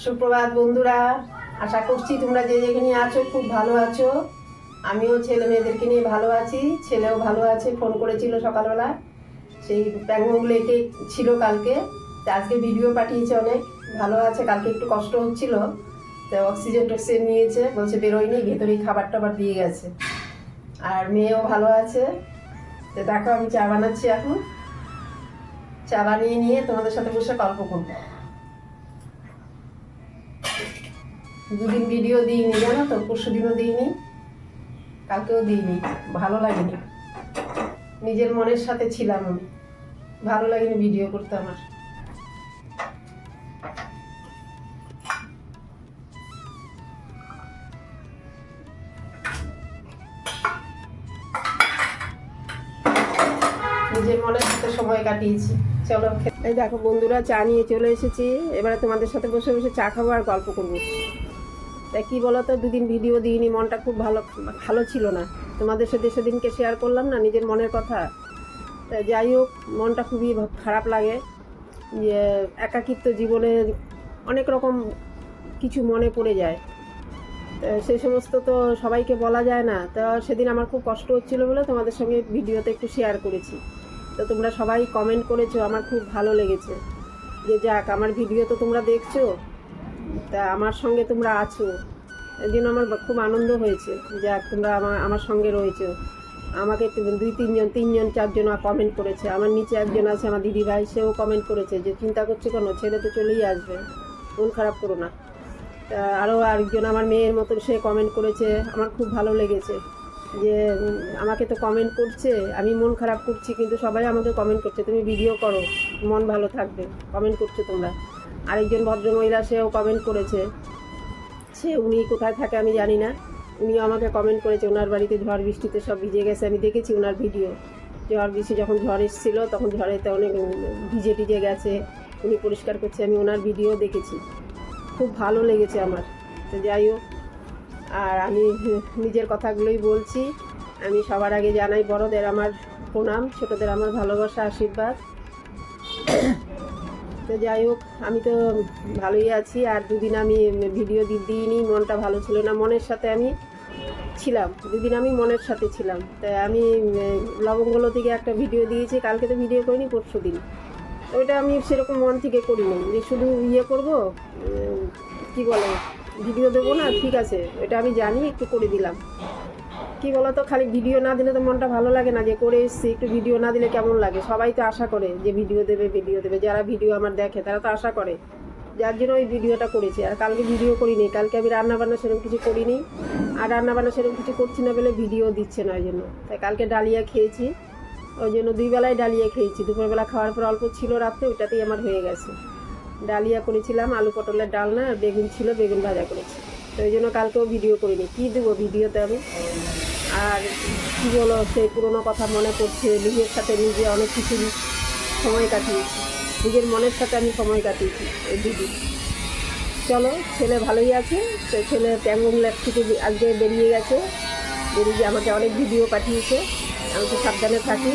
সুপ্রভাত বন্ধুরা, আশা করছি তোমরা যে যেখানে আছো খুব ভালো আছো। আমিও ছেলে মেয়েদেরকে নিয়ে ভালো আছি, ছেলেও ভালো আছে, ফোন করেছিল সকালবেলা। সেই প্যাংমং লেকে ছিল কালকে আজকে ভিডিও পাঠিয়েছে অনেক, ভালো আছে, কালকে একটু কষ্ট হচ্ছিল। তো অক্সিজেন টক্সিজেন নিয়েছে, বলছে বেরোয়নি, ভেতরেই খাবার টাবার দিয়ে গেছে। আর মেয়েও ভালো আছে, তো দেখো আমি চা বানাচ্ছি এখন। চা বানিয়ে নিয়ে তোমাদের সাথে বসে গল্প করব। দুদিন ভিডিও দিইনি, জানো তো? পরশু দিনও দিইনি, কালকেও দিইনি। ভালো লাগেনি। নিজের মনের সাথে ছিলাম আমি। ভালো লাগেনি ভিডিও করতে আমার। নিজের মনের সাথে সময় কাটিয়েছি। চলো এই দেখো বন্ধুরা, চা নিয়ে চলে এসেছি। এবারে তোমাদের সাথে বসে বসে চা খাব আর গল্প করব। তা কি বলো তো, দুদিন ভিডিও দিইনি, মনটা খুব ভালো ভালো ছিল না। তোমাদের সাথে সেদিনকে শেয়ার করলাম না, নিজের মনের কথা। তা যাই হোক, মনটা খুবই খারাপ লাগে যে একাকিত্ব জীবনে অনেক রকম কিছু মনে পড়ে যায়। সেই সমস্ত তো সবাইকে বলা যায় না। তো সেদিন আমার খুব কষ্ট হচ্ছিল বলে তোমাদের সঙ্গে ভিডিওতে একটু শেয়ার করেছি। তো তোমরা সবাই কমেন্ট করেছ, আমার খুব ভালো লেগেছে। যে যাক, আমার ভিডিও তো তোমরা দেখছ। তা আমার সঙ্গে তোমরা আছো। এই জন্য আমার খুব আনন্দ হয়েছে যে তোমরা আমার আমার সঙ্গে রয়েছো। আমাকে দুই, তিনজন তিনজন, চারজন কমেন্ট করেছে। আমার নিচে একজন আছে, আমার দিদি ভাই, সেও কমেন্ট করেছে যে, চিন্তা করছ কেন? ছেলে তো চলেই আসবে। মন খারাপ করো না। আরও আরেকজন আমার মেয়ের মতন সে কমেন্ট করেছে, আমার খুব ভালো লেগেছে যে, আমাকে তো কমেন্ট করছে। আমি মন খারাপ করছি, কিন্তু সবাই আমাকে কমেন্ট করছে। তুমি ভিডিও করো, মন ভালো থাকবে। কমেন্ট করছ তোমরা। আরেকজন ভদ্রমহিলা সেও কমেন্ট করেছে। সে উনি কোথায় থাকে আমি জানি না। উনিও আমাকে কমেন্ট করেছে, ওনার বাড়িতে ঝড় বৃষ্টিতে সব ভিজে গেছে, আমি দেখেছি ওনার ভিডিও ঝড় বৃষ্টি যখন ঝড় এসেছিল, তখন ঝড়েতে অনেক ভিজে টিজে গেছে। উনি পরিষ্কার করছে, আমি ওনার ভিডিও দেখেছি। খুব ভালো লেগেছে আমার। তো যাই হোক, আর আমি নিজের কথাগুলোই বলছি। আমি সবার আগে জানাই, বড়দের আমার প্রণাম, ছোটদের আমার ভালোবাসা, আশীর্বাদ। তো যাই হোক, আমি তো ভালোই আছি। আর দুদিন আমি ভিডিও দিইনি, মনটা ভালো ছিল না। মনের সাথে আমি ছিলাম, দুদিন আমি মনের সাথে ছিলাম। তাই আমি লবঙ্গলো থেকে একটা ভিডিও দিয়েছি, কালকে তো ভিডিও করিনি, পরশু দিন। ওইটা আমি সেরকম মন থেকে করিনি। যে শুধু ইয়ে করব কি বলে, ভিডিও দেবো না, ঠিক আছে, এটা আমি জানি, একটু করে দিলাম। কি বলতো, খালি ভিডিও না দিলে তো মনটা ভালো লাগে না যে করে এসছি, একটু ভিডিও না দিলে কেমন লাগে? সবাই তো আশা করে যে ভিডিও দেবে ভিডিও দেবে। যারা ভিডিও আমার দেখে, তারা তো আশা করে। যার জন্য ওই ভিডিওটা করেছি। আর কালকে ভিডিও করিনি। কালকে আমি রান্না বান্না সেরকম কিছু করিনি। আর রান্না বান্না সেরকম কিছু করছি না বলে ভিডিও দিচ্ছে না ওই জন্য। তাই কালকে ডালিয়া খেয়েছি। ওই জন্য দুই বেলায় ডালিয়া খেয়েছি। দুপুরবেলা খাওয়ার পর অল্প ছিল রাত্রে, ওইটাতেই আমার হয়ে গেছে। ডালিয়া করেছিলাম, আলু পটলের ডালনা বেগুন ছিল, বেগুন ভাজা করেছি। তো ওই জন্য কালকেও ভিডিও করিনি। কী দেবো ভিডিওতে আমি? আর বলো, সেই পুরোনো কথা মনে পড়ছে। নিজের সাথে নিজে অনেক কিছু সময় কাটিয়েছি। নিজের মনের সাথে আমি সময় কাটিয়েছি দিদি। চলো, ছেলে ভালোই আছে। তো ছেলে প্যাঙ্গং ল্যাব থেকে আজকে বেরিয়ে গেছে। বেরিয়ে আমাকে অনেক ভিডিও পাঠিয়েছে। আমি তো সাবধানে থাকি।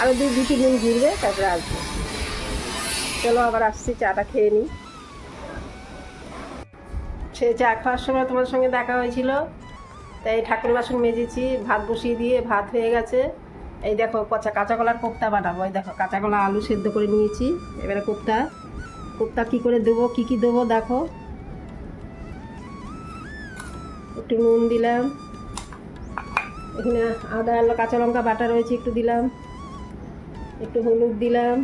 আরও দুই দু তিন দিন ঘুরবে, তারপরে আসবে। চলো, আবার আসছি, চাটা খেয়ে নিই। সে চা খাওয়ার সময় তোমার সঙ্গে দেখা হয়েছিল। তাই ঠাকুর বাসন মেজেছি, ভাত বসিয়ে দিয়ে ভাত হয়ে গেছে। এই দেখো, পচা কাঁচা কলার কোপ্তা বানাবো। এই দেখো, কাঁচা কলা আলু সেদ্ধ করে নিয়েছি। এবারে কোপ্তা। কোপ্তা কী করে দেবো, কী কী দেবো দেখো। একটু নুন দিলাম। এখানে আদা আলো কাঁচা লঙ্কা, বাটা রয়েছে, একটু দিলাম। একটু হলুদ দিলাম।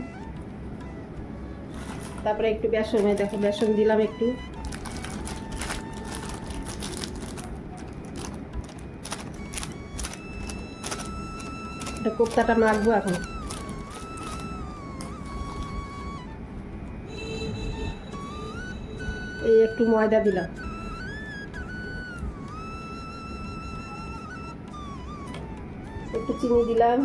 তারপরে একটু বেসন দেখো, বেসন দিলাম একটু। এটা কোপ্তাটা মাখবো এখন। এই একটু ময়দা দিলাম। একটু চিনি দিলাম।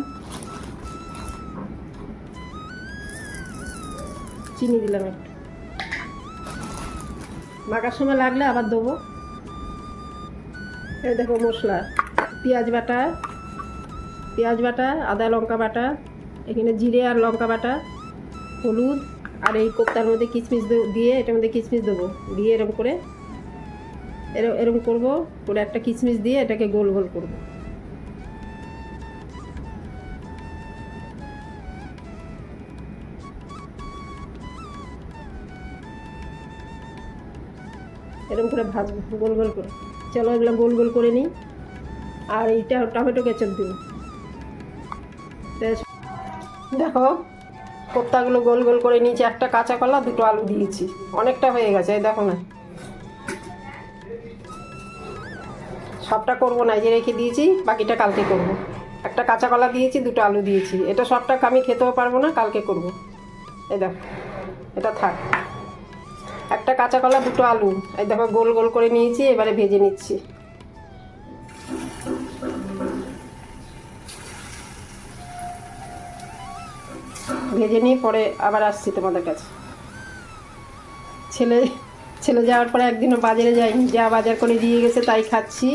চিনি দিলাম একটু। মাখার সময় লাগলে আবার দেবো। এই দেখো মশলা, পেঁয়াজ বাটা। পেঁয়াজ বাটা, আদা লঙ্কা বাটা, এখানে জিরে আর লঙ্কা বাটা, হলুদ, আর এই কোপ্তার মধ্যে কিচমিচ দিয়ে এটার মধ্যে কিচমিচ দেবো। দিয়ে এরকম করে এরম এরকম করব, করে একটা কিচমিচ দিয়ে এটাকে গোল গোল করব। এরকম করে ভাজবো গোল গোল করে চলো এগুলো গোল গোল করে নিই। আর এইটা টমেটো কেচাপ বেশ। দেখো, কোপ্তাগুলো গোল গোল করে নিয়েছি। একটা কাঁচা কলা, দুটো আলু দিয়েছি। অনেকটা হয়ে গেছে, এই দেখো না। সবটা করব না যে রেখে দিয়েছি, বাকিটা কালকে করব। একটা কাঁচা কলা দিয়েছি, দুটো আলু দিয়েছি। এটা সবটা আমি খেতেও পারব না, কালকে করব। এই দেখো, এটা থাক। একটা কাঁচা কলা, দুটো আলু। এই দেখো, গোল গোল করে নিয়েছি, এবারে ভেজে নিচ্ছি। ভেজে নিয়ে পরে আবার আসছি তোমাদের কাছে। ছেলে ছেলে যাওয়ার পরে একদিনও বাজারে যাইনি যা বাজার করে দিয়ে গেছে তাই খাচ্ছি।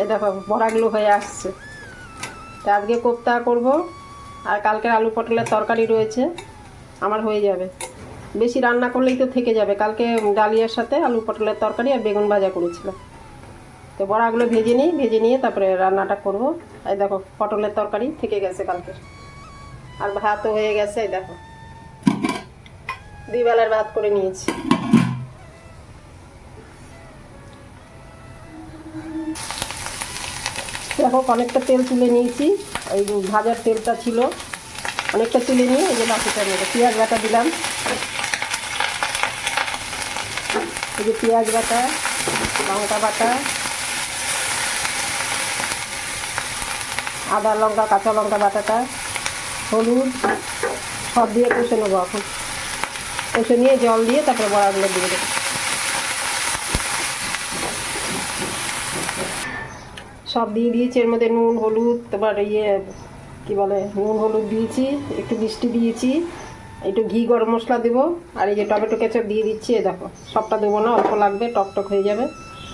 এ দেখো, বড়াগুলো হয়ে আসছে। তা আজকে কোপ্তা করব, আর কালকের আলু পটলের তরকারি রয়েছে, আমার হয়ে যাবে। বেশি রান্না করলেই তো থেকে যাবে। কালকে ডালিয়ার সাথে আলু পটলের তরকারি আর বেগুন ভাজা করেছিলাম। তো বড়াগুলো ভেজে নিই, ভেজে নিয়ে তারপরে রান্নাটা করব। এই দেখো, পটলের তরকারি থেকে গেছে কালকে আর ভাতও হয়ে গেছে দেখো। দুই বেলার ভাত করে নিয়েছি। দেখো, অনেকটা তেল তুলে নিয়েছি। ওই ভাজার তেলটা ছিল। অনেকটা তুলে নিয়ে এই যে বাকিটা নেব পেঁয়াজ বাটা দিলাম। এই যে পেঁয়াজ বাটা, লঙ্কা বাটা, আদা লঙ্কা, কাঁচা লঙ্কা বাটাটা। হলুদ, সব দিয়ে কষে নেব এখন। কষে নিয়ে জল দিয়ে তারপরে বড়াগুলো দিয়ে দেবো। সব দিয়ে দিয়েছি, এর মধ্যে নুন, হলুদ, তারপর ইয়ে কী বলে, নুন, হলুদ দিয়েছি, একটু মিষ্টি দিয়েছি, একটু ঘি, গরম মশলা দেবো, আর এই যে টমেটো কেচাপ দিয়ে দিচ্ছি এ দেখো, সবটা দেবো না, অল্প লাগবে, টক টক হয়ে যাবে,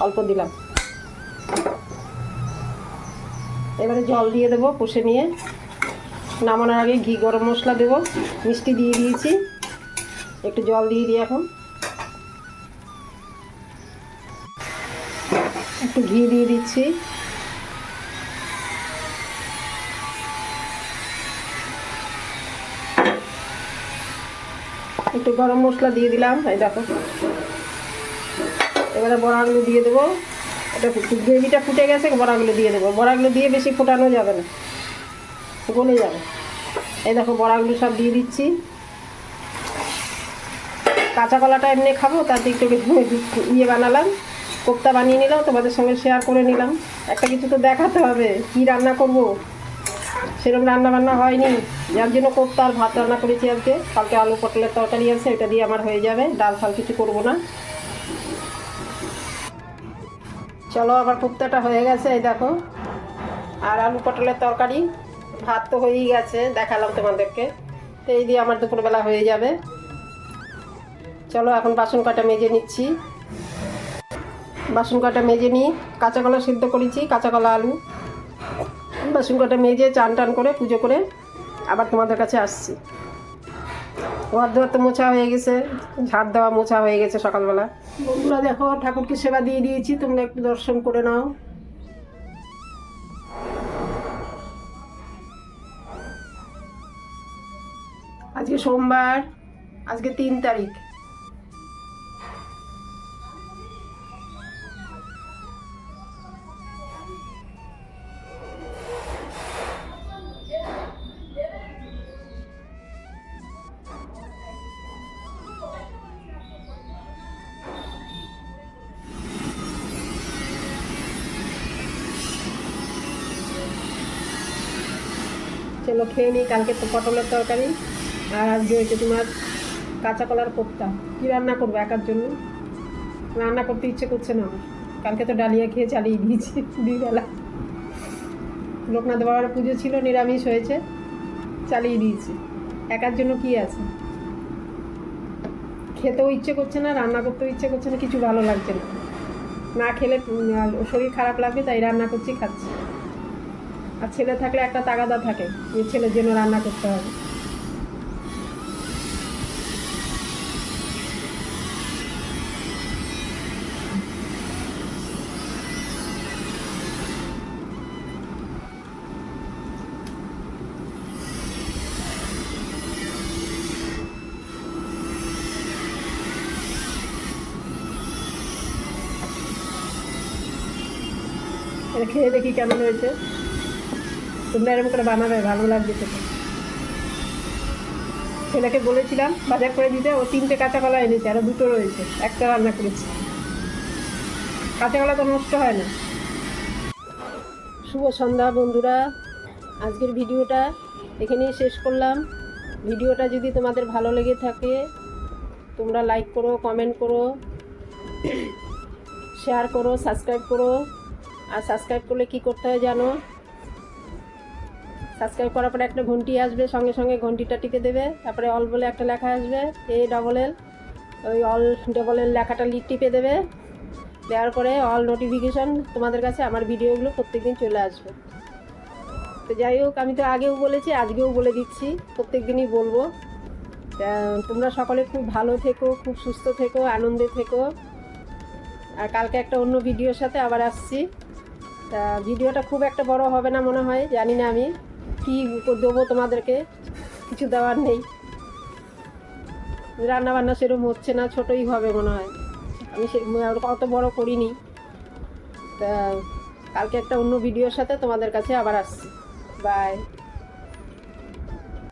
অল্প দিলাম। এবারে জল দিয়ে দেবো, কষে নিয়ে। নামানোর আগে ঘি গরম মশলা দেবো, মিষ্টি দিয়ে দিয়েছি, একটু জল দিয়ে দিই এখন। একটু ঘি দিয়ে দিচ্ছি। একটু গরম মশলা দিয়ে দিলাম, এই দেখো। এবারে বড়াগুলো দিয়ে দেবো। এটা গ্রেভিটা ফুটে গেছে, বড়াগুলো দিয়ে দেবো। বড়াগুলো দিয়ে বেশি ফোটানো যাবে না। গলে যাবে। এই দেখো বড়াগুলো সব দিয়ে দিচ্ছি। কাঁচা কলাটা এমনি খাব, তার দিক থেকে ইয়ে বানালাম, কোপ্তা বানিয়ে নিলাম, তোমাদের সঙ্গে শেয়ার করে নিলাম। একটা কিছু তো দেখাতে হবে, কি রান্না করব? সেরকম রান্না বান্না হয়নি। যার জন্য কোপ্তা আর ভাত রান্না করেছি আজকে। কালকে আলু পটলের তরকারি আছে এটা দিয়ে আমার হয়ে যাবে। ডাল ফাল কিছু করব না। চলো আবার কোপ্তাটা হয়ে গেছে, এই দেখো। আর আলু পটলের তরকারি। ভাত তো হয়েই গেছে, দেখালাম তোমাদেরকে। তো এই দিয়ে আমার দুপুরবেলা হয়ে যাবে। চলো এখন বাসন কাটা মেজে নিচ্ছি। বাসন কাটা মেজে নিই, কাঁচা কলা সিদ্ধ করেছি, কাঁচা কলা আলু। বাসন কাটা মেজে চান টান করে, পুজো করে আবার তোমাদের কাছে আসছি। ঘর দেওয়ার তো মোছা হয়ে গেছে, ঝাড় দেওয়া মোছা হয়ে গেছে সকালবেলা। বন্ধুরা দেখো, ঠাকুরকে সেবা দিয়ে দিয়েছি, তোমরা একটু দর্শন করে নাও। আজকে সোমবার আজকে তিন তারিখ। চলো খেয়ে নিই কালকে তো পটলের তরকারি। আর আজকে হয়েছে তোমার কাঁচা কলার কোপ্তা, কী রান্না করব একার জন্য? রান্না করতে ইচ্ছে করছে না কালকে তো ডালিয়া খেয়ে চালিয়ে দিয়েছি, দুইবেলা। লোকনাথ বাবার পুজো ছিল, নিরামিষ হয়েছে, চালিয়ে দিয়েছি। একার জন্য কি আছে? খেতেও ইচ্ছে করছে না, রান্না করতেও ইচ্ছে করছে না, কিছু ভালো লাগছে না। না খেলে শরীর খারাপ লাগবে, তাই রান্না করছি, খাচ্ছি। আর ছেলে থাকলে একটা তাগাদা থাকে, যে ছেলের জন্য রান্না করতে হবে। এটা খেয়ে দেখি কেমন হয়েছে। তোমরা এরকম করে বানাবে, ভালো লাগবে খেতে। ছেলেকে বলেছিলাম, বাজার করে দিতে, ও তিনটে কাঁচা কলা এনেছে আরও দুটো রয়েছে। একটা রান্না করেছি। কাঁচা কলা তো নষ্ট হয় না। শুভ সন্ধ্যা, বন্ধুরা। আজকের ভিডিওটা এখানেই শেষ করলাম। ভিডিওটা যদি তোমাদের ভালো লেগে থাকে, তোমরা লাইক করো কমেন্ট করো শেয়ার করো সাবস্ক্রাইব করো। আর সাবস্ক্রাইব করলে কি করতে হয় জানো? সাবস্ক্রাইব করার পরে একটা ঘন্টি আসবে, সঙ্গে সঙ্গে ঘন্টিটা টিপে দেবে। তারপরে অল বলে একটা লেখা আসবে এ ডবল এল ওই অল ডবল এল লেখাটা লিট টিপে দেবে। দেওয়ার পরে অল নোটিফিকেশান তোমাদের কাছে আমার ভিডিওগুলো প্রত্যেকদিন চলে আসবে। তো যাই হোক, আমি তো আগেও বলেছি, আজকেও বলে দিচ্ছি প্রত্যেক দিনই বলব তোমরা সকলে খুব ভালো থেকো, খুব সুস্থ থেকো, আনন্দে থেকো। আর কালকে একটা অন্য ভিডিওর সাথে আবার আসছি। তা ভিডিওটা খুব একটা বড় হবে না মনে হয়, জানি না আমি। কী দেবো তোমাদেরকে? কিছু দেওয়ার নেই। রান্না বান্না সেরকম হচ্ছে না, ছোটোই হবে মনে হয়। আমি সে অত বড় করিনি। তা কালকে একটা অন্য ভিডিওর সাথে তোমাদের কাছে আবার আসছি। বাই